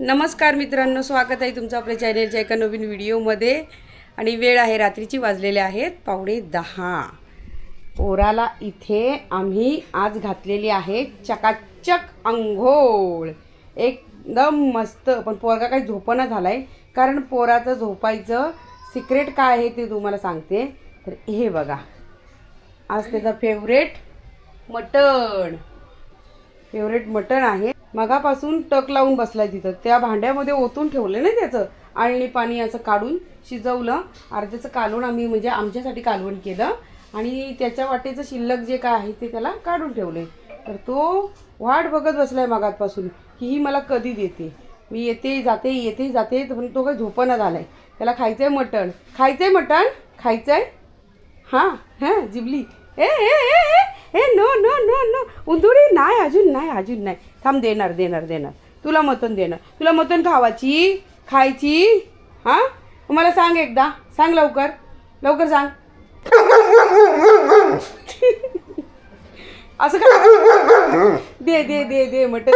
नमस्कार मित्रांनो स्वागत आहे तुमचं आपल्या चॅनेलच्या एका नवीन व्हिडिओमध्ये. आणि वेळ आहे रात्रीची वाजलेले आहेत पावणे दहा. पोराला इथे आम्ही आज घातलेली आहे चकाचक अंघोळ एकदम मस्त. पण पोरगा काही झोपणं झाला आहे कारण पोराचं झोपायचं सिक्रेट काय आहे ते तुम्हाला सांगते. तर हे बघा. आज त्याचा फेवरेट मटण. फेवरेट मटण आहे. मगापासून टक लावून बसलाय तिथं. त्या भांड्यामध्ये ओतून ठेवलं ना त्याचं. आळणी पाणी असं काढून शिजवलं. अर्ध्याचं कालवण आम्ही म्हणजे आमच्यासाठी कालवण केलं. आणि त्याच्या वाटेचं शिल्लक जे काय आहे ते त्याला काढून ठेवले तर तो वाट बघत बसलाय मगातपासून की ही मला कधी देते. मी येते जाते येते जाते पण तो काही झोपणं झालाय. त्याला खायचंय मटण. खायचंय मटण? खायचंय? हां हां जिबली. ए ए ए ए ए नो नो नो नो उंदुडी नाही अजून नाही अजून नाही. थांब देणार देणार देणार. तुला मतन देणार. तुला मतन खावाची खायची हां? मला सांग एकदा. सांग लवकर. लवकर सांग. असं का? दे दे दे दे मटन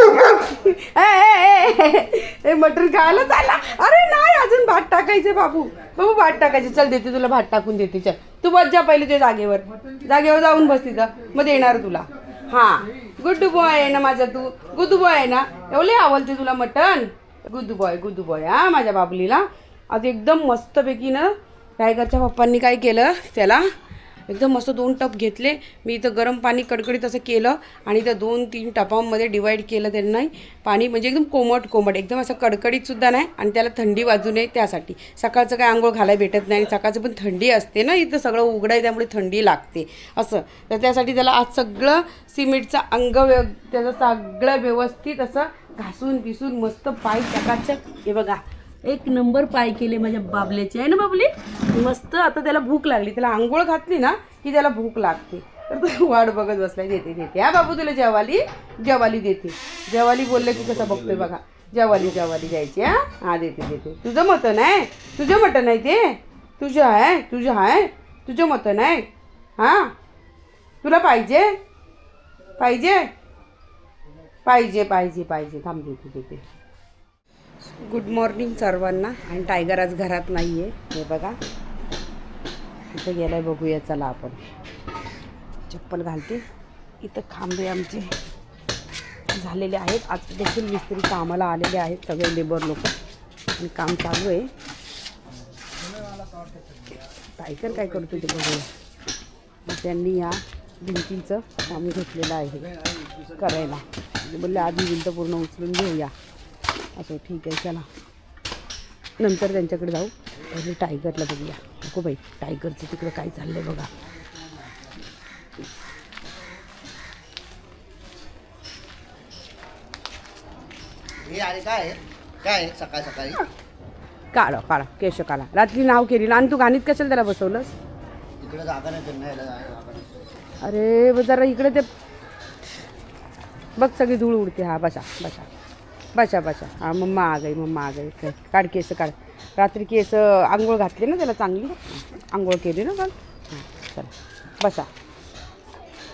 ए, मटन खायला चालला. अरे नाही अजून भात टाकायचे बाबू. बाबू भात टाकायचे. चल देते तुला भात टाकून देते. चल. तू बस जा पहिले तुझ्या जागेवर. जागेवर जाऊन बस तिथं. मग देणार तुला. हा. गुड बॉय आहे ना माझा तू? गुड बॉय आहे ना? एवढे आवडते तुला mutton good boy good boy हा माझ्या बाबलीला. आज एकदम मस्तपैकी ना टायगरच्या पप्पांनी काय केलं त्याला एकदम मस्त दोन टप घेतले. मी इथं गरम पाणी कडकडीत असं केलं आणि त्या दोन तीन टपांमध्ये डिवाईड केलं त्यांना. पाणी म्हणजे एकदम कोमट कोमट. एकदम असं कडकडीतसुद्धा नाही आणि त्याला थंडी वाजू नये त्यासाठी. सकाळचं काय आंघोळ घालायला भेटत नाही आणि सकाळचं पण थंडी असते ना इथं. सगळं उघडं आहे त्यामुळे थंडी लागते. असं. तर त्यासाठी त्याला आज सगळं सिमेंटचं अंग व्यव त्याचं सगळं व्यवस्थित असं घासून पिसून मस्त पाय चकाचक. हे बघा. एक नंबर पाय केले माझ्या बाबल्याचे आहे ना बाबली? मस्त. आता त्याला भूक लागली. त्याला आंघोळ घातली ना की त्याला भूक लागते. तर तो वाट बघत बसलाय. देते देते. हा बाबू तुला जेवाली? जेवाली देते. जेवाली बोलले की कसं बघतोय बघा. जेवाली जेवाली जायची हा? हा देते देते. तुझं मटण आहे? तुझं मटण आहे ते? तुझं आहे? तुझं आहे? तुझं मटण आहे? हां? तुला पाहिजे? पाहिजे? पाहिजे पाहिजे पाहिजे. थांब देते देते. गुड मॉर्निंग सर्वांना. आणि टायगर आज घरात नाही आहे हे बघा. इथं गेलाय बघूया. चला आपण. चप्पल घालते. इथं खांबे आमचे झालेले आहेत. आज देखील मिस्त्री कामाला आलेले आहेत सगळे लेबर लोक. आणि काम चालू आहे. टायगर काय करतो ते बघूया. मग त्यांनी या भिंतीचं काम घेतलेलं आहे. करायला. म्हणजे बोलले आधी भिंत पूर्ण उचलून घेऊया. असं ठीक आहे चला. नंतर त्यांच्याकडे जाऊ. पहिले टायगरला बघूया. नको बाई टायगरचं तिकडं काय चाललंय बघा. हे अरे काय आहे? काय आहे सकाळ सकाळी? काढा काढा केश काढा रात्री नाव केली. आणि तू गाणीत कशाला त्याला बसवलंस? इकडे जागा नाही त्यांना यायला जागा जागा नाही. अरे ब जरा इकडे ते बघ सगळी धूळ उडते. हा बसा बसा. बसा बसा. हा मम्मा आ गई मम्मा आ गई काढ केस काढ. रात्री केस आंघोळ घातली ना त्याला चांगली? आंघोळ केली ना काल चला. बसा.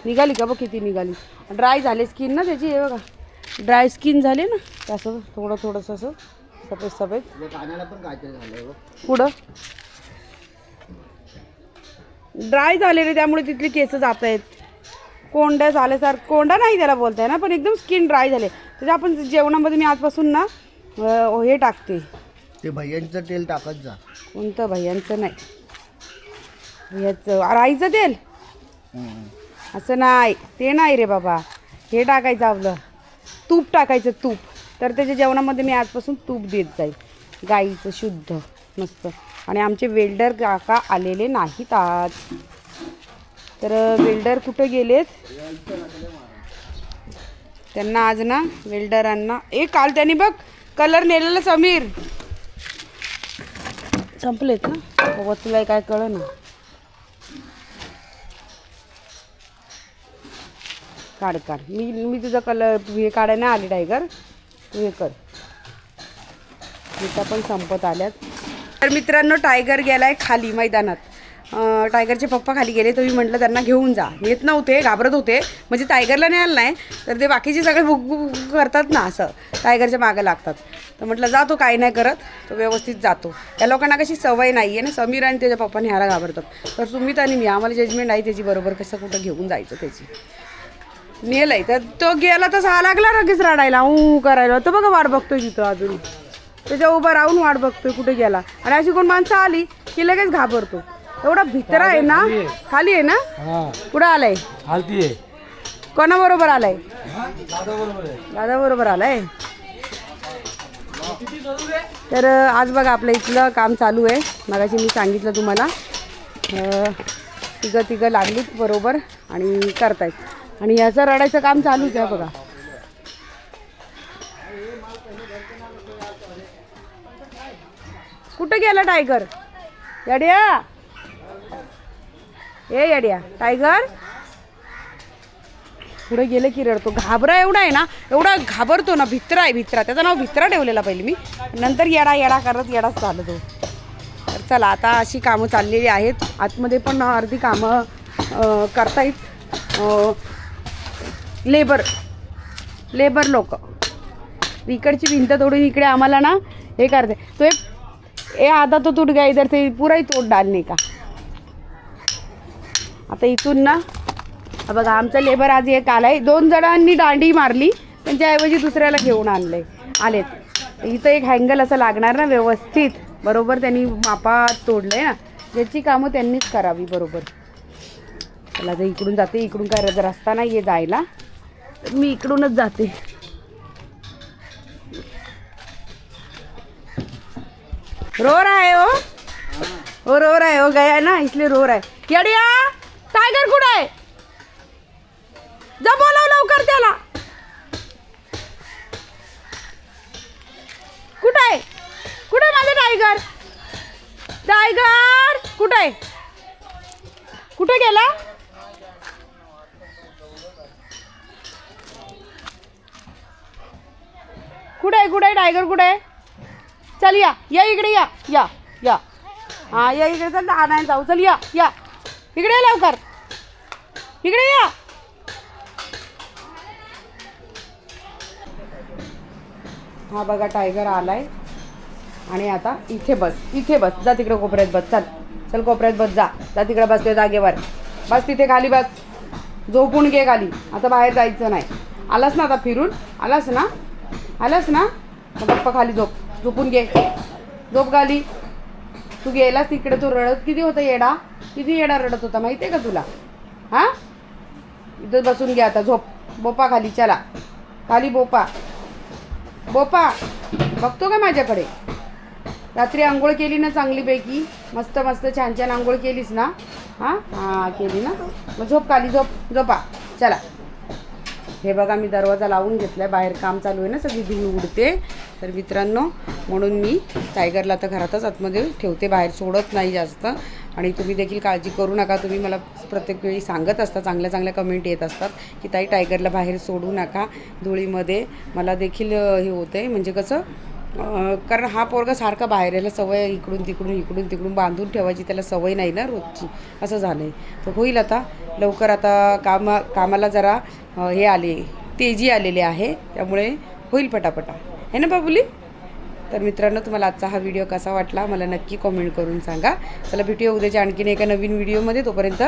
निघाली का बघ किती निघाली? ड्राय झाले स्किन ना त्याची हे बघा. ड्राय स्किन झाली ना असं थोडं थोडंसं असं सफेद सफेद. पुढं. ड्राय झाले रे त्यामुळे तिथली केस जात आहेत कोंड्या झाल्यासारखं कोंडा नाही त्याला बोलताय ना पण एकदम स्किन ड्राय झाले. त्याच्या आपण जेवणामध्ये मी आजपासून ना अं, हे टाकते. ते भैयांचं तेल टाकत जा. कोणतं भैयांचं नाही. भैयाचं राईचं तेल? असं नाही. ते नाही रे बाबा. हे टाकायचं आपलं. तूप टाकायचं तूप. तर त्याच्या जेवणामध्ये मी आजपासून तूप देत जाईल. गाईचं शुद्ध मस्त. आणि आमचे वेल्डर काका आलेले नाहीत आज. तर वेल्डर कुठं गेलेत? त्यांना आज ना वेल्डरांना ए काल त्यांनी बघ कलर नेलेला समीर. संपलेत ना? बघ तुला काय कळ ना काढ काढ. मी मी तुझा कलर हे काढायला नाही आली टायगर. तू हे कर. इथं पण संपत आल्यात. तर मित्रांनो टायगर गेलाय खाली मैदानात. टायगरचे पप्पा खाली गेले तर मी म्हटलं त्यांना घेऊन जा. येत नव्हते घाबरत होते. म्हणजे टायगरला न्यायला नाही तर ते बाकीचे सगळे बुक बुक करतात ना असं. टायगरच्या मागं लागतात. तर म्हटलं जातो काय नाही करत. तो व्यवस्थित जातो. त्या लोकांना कशी सवय नाही आहे ना समीर आणि त्याच्या पप्पा न्यायला घाबरतात. तर तुम्ही तर मी आम्हाला जजमेंट नाही त्याची बरोबर कसं कुठं घेऊन जायचं त्याची. नेलंय तर तो गेला तर हा लागला लगेच रडायला. ऊ करायला. तो बघा वाट बघतोय तिथं अजून. त्याच्या उभं राहून वाट बघतोय कुठे गेला. आणि अशी कोण माणसं आली की लगेच घाबरतो. एवढा भित्र आहे ना? खाली आहे. ना? हा. कुठं आलाय. हालती आहे. कोणाबरोबर आलाय? दादा बरोबर बरोबर आलाय? तर आज बघा आपलं इथलं काम चालू आहे. मगाशी मी सांगितलं तुम्हाला. तिघं तिघं लागलीत बरोबर आणि करतायत. आणि याचं रडायचं काम चालूच आहे बघा. कुठं गेला टायगर? यड्या? ए येड्या टायगर. पुढे गेले की रडतो. घाबरा एवढा आहे ना एवढा घाबरतो ना भित्रा आहे भित्रा. त्याचं नाव भित्रा ठेवलेला पहिले मी. नंतर येडा येडा करत येडाच झालं तो तर चला आता अशी कामं चाललेली आहेत. आतमध्ये पण अर्धी कामं करता करतायत. लेबर लेबर लोक. इकडची भिंत तोडून इकडे आम्हाला ना हे करते. तो एक ए आता तो तुट गया इधर से पूरा ही तोड डालने का? आता इथून ना बघा आमचा लेबर आज एक आलाय. दोन जणांनी दांडी मारली त्यांच्याऐवजी दुसऱ्याला घेऊन आणलंय आलेत. इथं एक हँगल असं लागणार ना व्यवस्थित. बरोबर त्यांनी मापा तोडलंय ना. ज्याची कामं त्यांनीच करावी बरोबर. चला जर इकडून जाते इकडून काय रस्ता नाही आहे जायला. तर मी इकडूनच जाते. रोर आहे हो. हो रो रहा हो गया ना इसलिए रोर आहे. येड्या! टायगर कुठं आहे? जा बोलाव लवकर त्याला. कुठं आहे? कुठं आहे माझं टायगर? टायगर कुठं आहे? कुठं गेला? कुठं आहे कुठं आहे टायगर कुठं आहे? चल या या इकडे या या या. हा या इकडे चल आणायला जाऊ. चल या या. इकडे ये लवकर. इकडे या. हा बघा टायगर आलाय. आणि आता इथे बस इथे बस. जा तिकडे कोपऱ्यात बस चल. चल कोपऱ्यात बस जा. जा तिकडे बस जागेवर. बस तिथे खाली बस. झोपून घे खाली. आता बाहेर जायचं नाही. आलास ना आता फिरून? आलास ना? आलास ना? मग खाली झोप. झोपून घे. झोप खाली. तू गेलास तिकडे तू रडत किती होता येडा? किती येडा रडत होता? माहिती आहे का तुला? हां? इथं बसून घ्या आता झोप. बोपा खाली चला. खाली बोपा. बोपा बघतो का माझ्याकडे? रात्री आंघोळ केली ना चांगलीपैकी? मस्त मस्त छान छान आंघोळ केलीस ना? हां? हां केली ना? मग झोप खाली झोप झोपा. चला. हे बघा मी दरवाजा लावून घेतलाय. बाहेर काम चालू आहे ना सगळी धूळ उडते. तर मित्रांनो म्हणून मी टायगरला तर घरातच आतमध्ये ठेवते बाहेर सोडत नाही जास्त. आणि तुम्ही देखील काळजी करू नका. तुम्ही मला प्रत्येक वेळी सांगत असता चांगल्या चांगल्या कमेंट येत असतात की ताई टायगरला बाहेर सोडू नका. धुळीमध्ये मला देखील हे हे होते म्हणजे कसं कारण हा पोरगा सारखा बाहेर यायला सवय इकडून तिकडून इकडून तिकडून बांधून ठेवायची त्याला सवय नाही ना रोजची. असं झालं आहे तर होईल आता. लवकर आता कामा कामाला जरा हे आले तेजी आलेली आहे. त्यामुळे होईल पटापटा. है ना बाबुली? तर मित्रांनो तुम्हाला आजचा हा व्हिडिओ कसा वाटला? मला नक्की कॉमेंट करून सांगा. चला भेटूया उद्याच्या आणखीन एका नवीन व्हिडिओमध्ये तोपर्यंत